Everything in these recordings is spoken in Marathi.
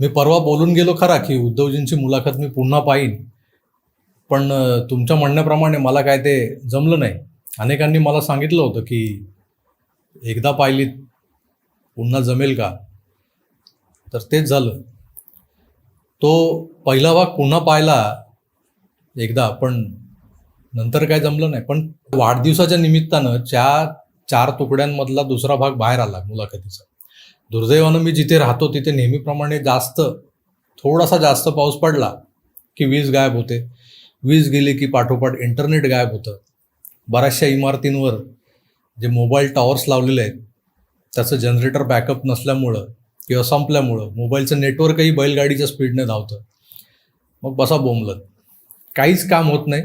मी परवा बोलून गेलो खरा की उद्धवजींची मुलाखत मी पुन्हा पाहीन. पण तुमच्या म्हणण्याप्रमाणे मला काय ते जमलं नाही. अनेकांनी मला सांगितलं होतं की एकदा पाहिलीत पुन्हा जमेल का? तर तेच झालं. तो पहिला भाग पुन्हा पाहिला एकदा पण नंतर काय जमलं नाही. पण वाढदिवसाच्या निमित्तानं त्या चार तुकड्यांमधला दुसरा भाग बाहेर आला मुलाखतीचा. दुर्दैवानं मी जिथे राहतो तिथे नेहमीप्रमाणे जास्त थोडासा जास्त पाऊस पडला की वीज गायब होते. वीज गेली की पाठोपाठ इंटरनेट गायब होतं. बऱ्याचशा इमारतींवर जे मोबाईल टॉवर्स लावलेले आहेत त्याचं जनरेटर बॅकअप नसल्यामुळं किंवा संपल्यामुळं मोबाईलचं नेटवर्कही बैलगाडीच्या स्पीडने धावतं. मग बसा बोंबलत. काहीच काम होत नाही.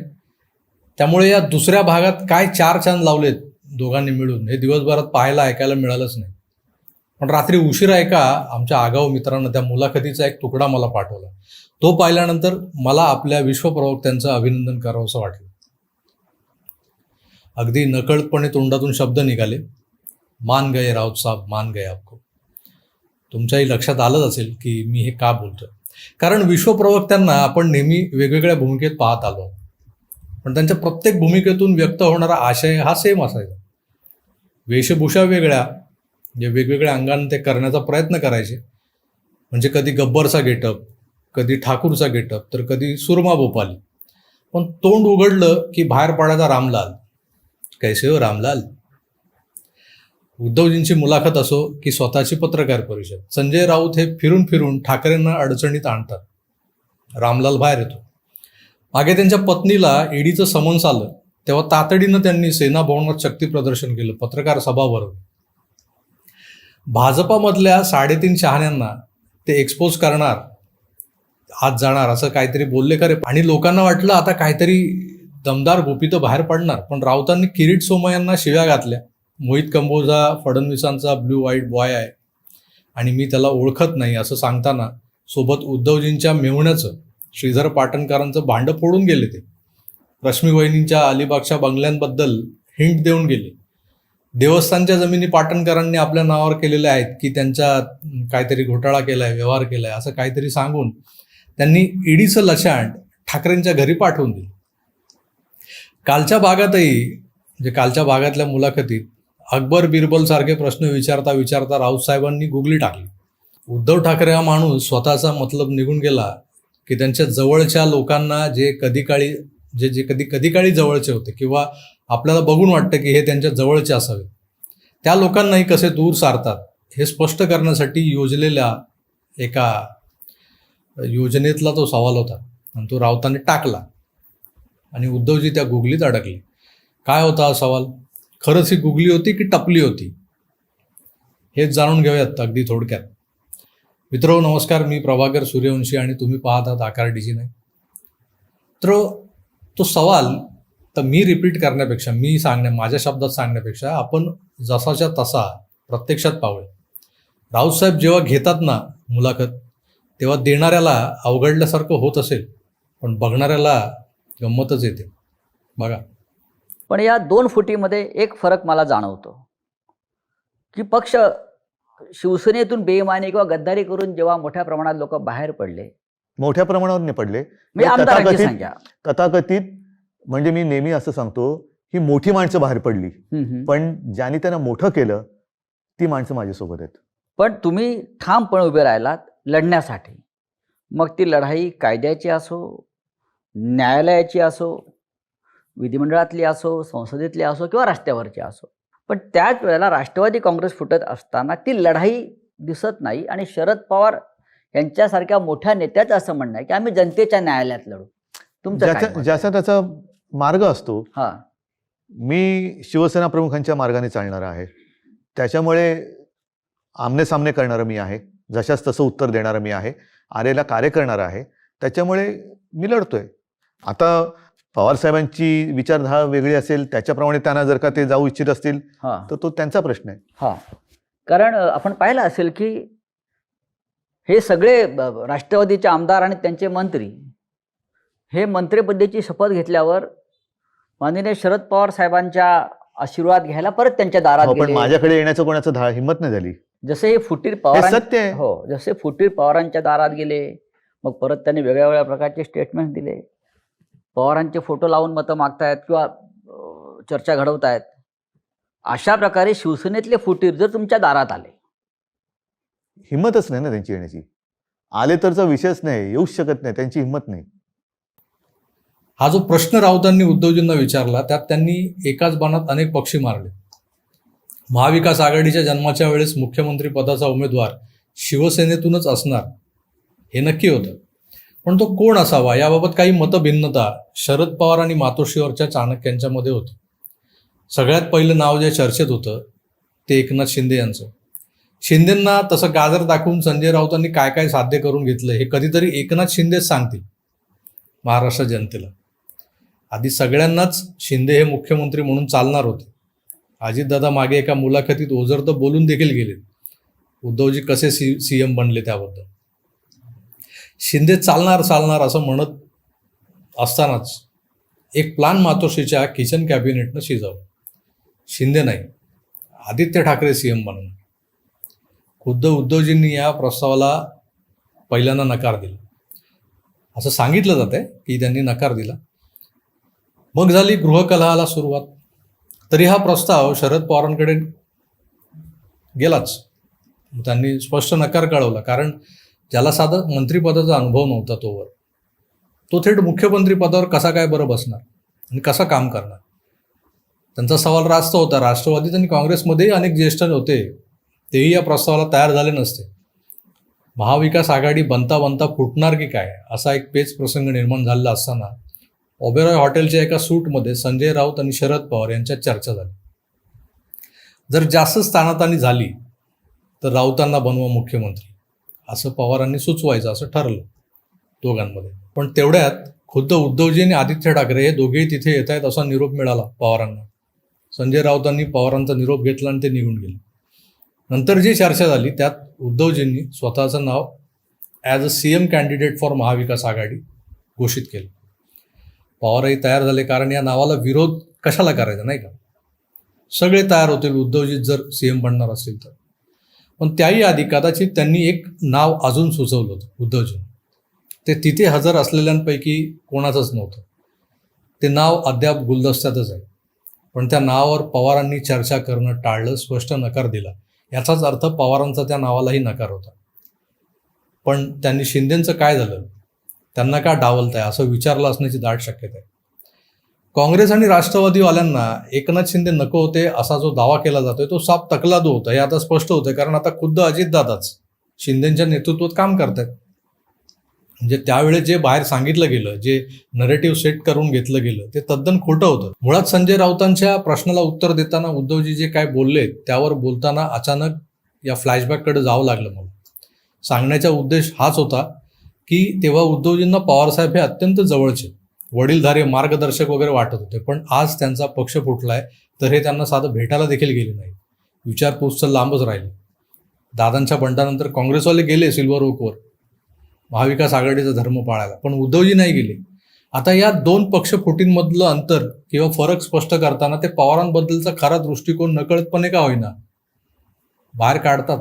त्यामुळे या दुसऱ्या भागात काय चार चांद लावलेत दोघांनी मिळून हे दिवसभरात पाहायला ऐकायला मिळालंच नाही. पण रात्री उशिरा एका आमच्या आगाऊ मित्रानं त्या मुलाखतीचा एक तुकडा मला पाठवला. तो पाहिल्यानंतर मला आपल्या विश्वप्रवक्त्यांचं अभिनंदन करावंसं वाटलं. अगदी नकळतपणे तोंडातून शब्द निघाले. मान गए राऊत साहेब मान गए आपको. तुमच्याही लक्षात आलंच असेल की मी हे का बोलतोय. कारण विश्वप्रवक्त्यांना आपण नेहमी वेगवेगळ्या भूमिकेत पाहत आलो पण त्यांच्या प्रत्येक भूमिकेतून व्यक्त होणारा आशय हा सेम असायचा. वेशभूषा वेगळ्या म्हणजे वेगवेगळ्या अंगाने ते करण्याचा प्रयत्न करायचे. म्हणजे कधी गब्बरचा गेटअप कधी ठाकूरचा गेटअप तर कधी सुरमा भोपाली. पण तोंड उघडलं की बाहेर पडायचा रामलाल. कैसे हो रामलाल? उद्धवजींची मुलाखत असो की स्वतःची पत्रकार परिषद. संजय राऊत हे फिरून फिरून ठाकरेंना अडचणीत आणतात. रामलाल बाहेर येतो. मागे त्यांच्या पत्नीला ईडीचं समन्स आलं. तेव्हा तातडीनं त्यांनी सेना भवनात शक्ती प्रदर्शन केलं पत्रकार सभा भरवली भाजपामधल्या साडेतीन शहाण्यांना ते एक्सपोज करणार आत जाणार असं काहीतरी बोलले खरे आणि लोकांना वाटलं आता काहीतरी दमदार गोपीत बाहेर पडणार. पण राऊतांनी किरीट सोमय्यांना शिव्या घातल्या. मोहित कंबोजा फडणवीसांचा ब्ल्यू व्हाईट बॉय आहे. आणि मी त्याला ओळखत नाही असं सांगताना सोबत उद्धवजींच्या मेहुण्याचं श्रीधर पाटणकरांचं भांडं फोडून गेले ते. रश्मी वहिनींच्या अलिबागच्या बंगल्यांबद्दल हिंट देऊन गेले. देवस्थानच्या जमिनी पाटणकरांनी आपल्या नावावर केलेल्या आहेत की त्यांच्या काहीतरी घोटाळा केला आहे व्यवहार केला आहे असं काहीतरी सांगून त्यांनी ईडीचं लशांड ठाकरेंच्या घरी पाठवून दिलं. कालच्या भागातही म्हणजे कालच्या भागातल्या मुलाखतीत अकबर बिरबल सारखे प्रश्न विचारता विचारता राऊत साहेबांनी गुगली टाकली. उद्धव ठाकरे हा माणूस स्वतःचा मतलब निघून गेला की त्यांच्या जवळच्या लोकांना जे कधी काळी जे जे कधी कधी काळी जवळचे होते किंवा आपल्याला बघून वाटतं की हे त्यांच्या जवळचे असावे. त्या लोकांनाही कसे दूर सारतात हे स्पष्ट करण्यासाठी योजलेल्या एका योजनेतला तो सवाल होता. आणि तो राऊतांनी टाकला. आणि उद्धवजी त्या गुगलीत अडकले. काय होता हा सवाल? खरंच ही गुगली होती की टपली होती? हेच जाणून घेऊयात अगदी थोडक्यात. मित्रो नमस्कार. मी प्रभाकर सूर्यवंशी आणि तुम्ही पाहत आहात आकार डीजी तर तो सवाल तर मी रिपीट करण्यापेक्षा मी सांगण्या माझ्या शब्दात सांगण्यापेक्षा आपण जसाच्या तसा प्रत्यक्षात पाहूया. राऊतसाहेब जेव्हा घेतात ना मुलाखत तेव्हा देणाऱ्याला अवघडल्यासारखं होत असेल पण बघणाऱ्याला गंमतच येते. बघा. पण या दोन फुटीमध्ये एक फरक मला जाणवतो. की पक्ष शिवसेनेतून बेईमानी किंवा गद्दारी करून जेव्हा मोठ्या प्रमाणात लोक बाहेर पडले मोठ्या प्रमाणावर नाही पडले म्हणजे तथाकथित- म्हणजे मी नेहमी असं सांगतो ही मोठी माणसं बाहेर पडली. पण ज्यांनी त्यांना मोठं केलं ती माणसं माझ्यासोबत आहेत. पण तुम्ही ठामपणे उभे राहिलात लढण्यासाठी. मग ती लढाई कायद्याची असो न्यायालयाची असो विधिमंडळातली असो संसदेतली असो किंवा रस्त्यावरची असो. पण त्याच वेळेला राष्ट्रवादी काँग्रेस फुटत असताना ती लढाई दिसत नाही आणि शरद पवार यांच्यासारख्या मोठ्या नेत्याचं असं म्हणणं आहे की आम्ही जनतेच्या न्यायालयात लढू. तुमचं ज्याचा त्याचा मार्ग असतो हा. मी शिवसेना प्रमुखांच्या मार्गाने चालणार आहे. त्याच्यामुळे आमने सामने करणारं मी आहे जशाच तसं उत्तर देणारं मी आहे आरेला कार्य करणारं आहे. त्याच्यामुळे मी लढतोय. आता पवारसाहेबांची विचारधारा वेगळी असेल त्याच्याप्रमाणे त्यांना जर का ते जाऊ इच्छित असतील हा. तर तो त्यांचा प्रश्न आहे. हा. कारण आपण पाहिलं असेल की हे सगळे राष्ट्रवादीचे आमदार आणि त्यांचे मंत्री हे मंत्रिपदाची शपथ घेतल्यावर माननीय शरद पवार साहेबांच्या आशीर्वाद घ्यायला परत त्यांच्या दारात हो, पण माझ्याकडे येण्याचं कोणाचं धा हिंमत नाही झाली. जसे हे फुटीर पवार सत्य हो जसे फुटीर पवारांच्या दारात गेले मग परत त्यांनी वेगळ्या वेगळ्या प्रकारचे स्टेटमेंट दिले. पवारांचे फोटो लावून मतं मागतायत किंवा चर्चा घडवतायत. अशा प्रकारे शिवसेनेतले फुटीर जर तुमच्या दारात आले हिंमतच नाही ना त्यांची येण्याची. आले तरचा विषयच नाही येऊच शकत नाही त्यांची हिंमत नाही. हा जो प्रश्न राऊतांनी उद्धवजींना विचारला त्यात त्यांनी एकाच बाणात अनेक पक्षी मारले. महाविकास आघाडीच्या जन्माच्या वेळेस मुख्यमंत्री पदाचा उमेदवार शिवसेनेतूनच असणार हे नक्की होतं. पण तो कोण असावा याबाबत काही मतभिन्नता शरद पवार आणि मातोश्रीवरच्या चाणक्यांच्यामध्ये होती. सगळ्यात पहिलं नाव जे चर्चेत होतं ते एकनाथ शिंदे यांचं. शिंदेंना तसं गाजर दाखवून संजय राऊतांनी काय काय साध्य करून घेतलं हे कधीतरी एकनाथ शिंदेच सांगतील महाराष्ट्र जनतेला. आधी सगळ्यांनाच शिंदे हे मुख्यमंत्री म्हणून चालणार होते. अजितदादा मागे एका मुलाखतीत ओझर तर बोलून देखील गेले. उद्धवजी कसे सी सी एम बनले त्याबद्दल? शिंदे चालणार चालणार असं म्हणत असतानाच एक प्लान मातोश्रीच्या किचन कॅबिनेटनं शिजवलं. शिंदे नाही. आदित्य ठाकरे सी एम बनवणार खुद्द उद्धवजींनी या प्रस्तावाला पहिल्यांदा नकार दिला. असं सांगितलं जातंय की त्यांनी नकार दिला. मग झाली गृहकलहाला सुरुवात. तरी हा प्रस्ताव शरद पवारांकडे गेलाच. त्यांनी स्पष्ट नकार कळवला कारण ज्याला साधा मंत्रिपदाचा अनुभव नव्हता तोवर. तो थेट मुख्यमंत्री पदावर कसा काय बरं बसणार आणि कसा काम करणार? त्यांचा सवाल रास्त होता. राष्ट्रवादीत आणि काँग्रेसमध्येही अनेक ज्येष्ठ होते तेही या प्रस्तावाला तयार झाले नसते. महाविकास आघाडी बनता बनता फुटणार की काय? असा एक पेच प्रसंग निर्माण झालेला असताना ओबेरॉय हॉटेलच्या एका सूटमध्ये संजय राऊत आणि शरद पवार यांच्यात चर्चा झाली. जर जास्त स्थानातानी झाली तर राऊतांना बनवा मुख्यमंत्री. असं पवारांनी सुचवायचं असं ठरलं दोघांमध्ये. पण तेवढ्यात खुद्द उद्धवजी आणि आदित्य ठाकरे हे दोघेही तिथे येत आहेत असा निरोप मिळाला पवारांना. संजय राऊतांनी पवारांचा निरोप घेतला आणि ते निघून गेले. नंतर जी चर्चा झाली त्यात उद्धवजींनी स्वतःचं नाव as a C M candidate for Mahavikas Aghadi घोषित केलं. पवारही तयार झाले कारण या नावाला विरोध कशाला करायचा नाही का? सगळे तयार होतील उद्धवजी जर सी एम बनणार असतील तर. पण त्याही आधी कदाचित त्यांनी एक नाव अजून सुचवलं होतं उद्धवजी ते तिथे हजर असलेल्यांपैकी कोणाचंच नव्हतं. ते नाव अद्याप गुलदस्त्यातच आहे. पण त्या नावावर पवारांनी चर्चा करणं टाळलं स्पष्ट नकार दिला. याचाच अर्थ पवारांचा त्या नावालाही नकार होता. पण त्यांनी शिंदेचं काय झालं? त्यांना का आहे असं विचारलं असण्याची दाट शक्यता आहे. काँग्रेस आणि राष्ट्रवादीवाल्यांना एकनाथ शिंदे नको होते असा जो दावा केला जातोय तो साप तकलादू होता. हे आता स्पष्ट होतं कारण आता खुद्द अजितदादाच शिंदेच्या नेतृत्वात काम करतायत. म्हणजे त्यावेळेस जे बाहेर सांगितलं गेलं जे नरेटिव्ह सेट करून घेतलं गेलं ते तद्दन खोटं होतं. मुळात संजय राऊतांच्या प्रश्नाला उत्तर देताना उद्धवजी जे काय बोलले त्यावर बोलताना अचानक या फ्लॅशबॅककडे जावं लागलं मला. सांगण्याचा उद्देश हाच होता की तेव्हा उद्धवजींना पवारसाहेब हे अत्यंत जवळचे वडीलधारे मार्गदर्शक वगैरे वाटत होते पण आज त्यांचा पक्ष फुटलाय तर हे त्यांना साधं भेटायला देखील गेले नाही. विचारपूस तर लांबच राहिले. दादांच्या बंडानंतर काँग्रेसवाले गेले सिल्वर ओकवर. महाविकास आघाडीचा धर्म पाळायला. पण उद्धवजी नाही गेले. आता या दोन पक्ष फुटींमधलं अंतर किंवा फरक स्पष्ट करताना ते पवारांबद्दलचा खरा दृष्टिकोन नकळतपणे का होईना? बाहेर काढतात.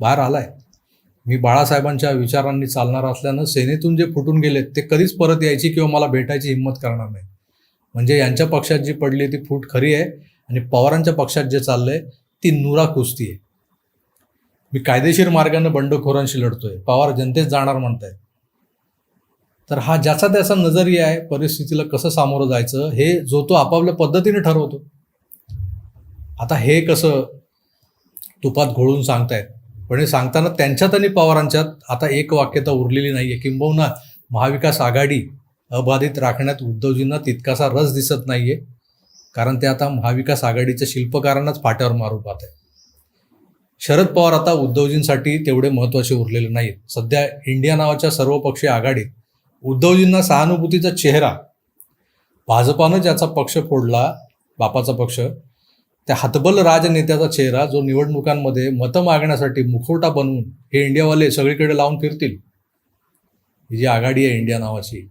बाहेर आलाय. मी बाळासाहेबांच्या विचारांनी चालणार असल्यानं सेनेतून जे फुटून गेलेत ते कधीच परत यायची किंवा मला भेटायची हिंमत करणार नाही. म्हणजे यांच्या पक्षात जी पडली ती फूट खरी आहे आणि पवारांच्या पक्षात जे चाललंय ती नुरा कुस्ती आहे. मी कायदेशीर मार्गाने बंडखोरांशी लढतोय. पवार जनतेत जाणार म्हणतायत. तर हा ज्याचा त्याचा नजरिया आहे परिस्थितीला कसं सामोरं जायचं हे जो तो आपापल्या पद्धतीने ठरवतो. आता हे कसं तुपात घोळून सांगतायत. पण हे सांगताना त्यांच्यात आणि पवारांच्यात आता एक वाक्यता उरलेली नाही आहे किंबहुना महाविकास आघाडी अबाधित राखण्यात उद्धवजींना तितकासा रस दिसत नाही आहे कारण ते आता महाविकास आघाडीच्या शिल्पकारांनाच फाट्यावर मारू पाहत आहे शरद पवार आता उद्धवजींसाठी तेवढे महत्त्वाचे उरलेले नाहीत. सध्या इंडिया नावाच्या सर्वपक्षीय आघाडीत उद्धवजींना सहानुभूतीचा चेहरा भाजपानं ज्याचा पक्ष फोडला बापाचा पक्ष त्या हतबल राजनेत्याचा चेहरा जो निवडणुकांमध्ये मतं मागण्यासाठी मुखवटा बनवून हे इंडियावाले सगळीकडे लावून फिरतील. ही जी आघाडी आहे इंडिया नावाची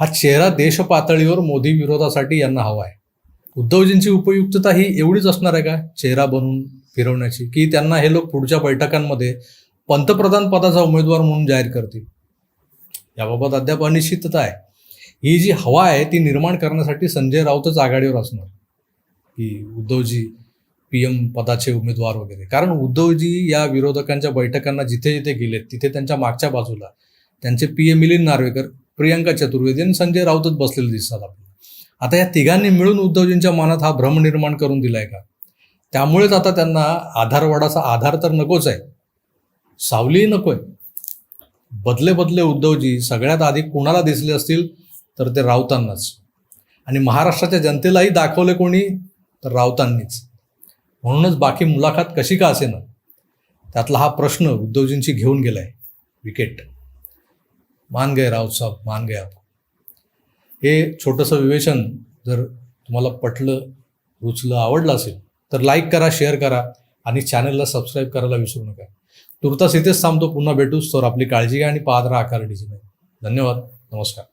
हा चेहरा देश पातळीवर मोदी विरोधासाठी यांना हवा आहे. उद्धवजींची उपयुक्तता ही एवढीच असणार आहे का? चेहरा बनवून फिरवण्याची? की त्यांना हे लोक पुढच्या बैठकांमध्ये पंतप्रधान पदाचा उमेदवार म्हणून जाहीर करतील? याबाबत अद्याप अनिश्चितता आहे. ही जी हवा आहे ती निर्माण करण्यासाठी संजय राऊतच आघाडीवर असणार. की उद्धवजी पी एम पदाचे उमेदवार वगैरे. कारण उद्धवजी या विरोधकांच्या बैठकांना जिथे जिथे गेलेत तिथे त्यांच्या मागच्या बाजूला त्यांचे पी ए मिलिंद नार्वेकर प्रियंका चतुर्वेदी आणि संजय राऊतच बसलेले दिसतात आपल्याला. आता या तिघांनी मिळून उद्धवजींच्या मनात हा भ्रम निर्माण करून दिलाय का? त्यामुळेच आता त्यांना आधारवाडाचा आधार तर नकोच आहे. सावलीही नकोय. बदले बदले उद्धवजी सगळ्यात आधी कुणाला दिसले असतील तर ते राऊतांनाच. आणि महाराष्ट्राच्या जनतेलाही दाखवले कोणी तर राऊतांनीच. म्हणूनच बाकी मुलाखत कशी का असेना? त्यातला हा प्रश्न उद्धवजींची घेऊन गेलाय. विकेट. मान गए राऊत साहेब मान गए आप. हे छोटंसं विवेचन जर तुम्हाला पटलं रुचलं आवडलं असेल तर लाईक करा शेअर करा आणि चॅनलला सबस्क्राईब करायला विसरू नका. तुर्तास इथेच थांबतो. पुन्हा भेटूच तर आपली काळजी घ्या आणि पाहत राहा आकार धन्यवाद. नमस्कार.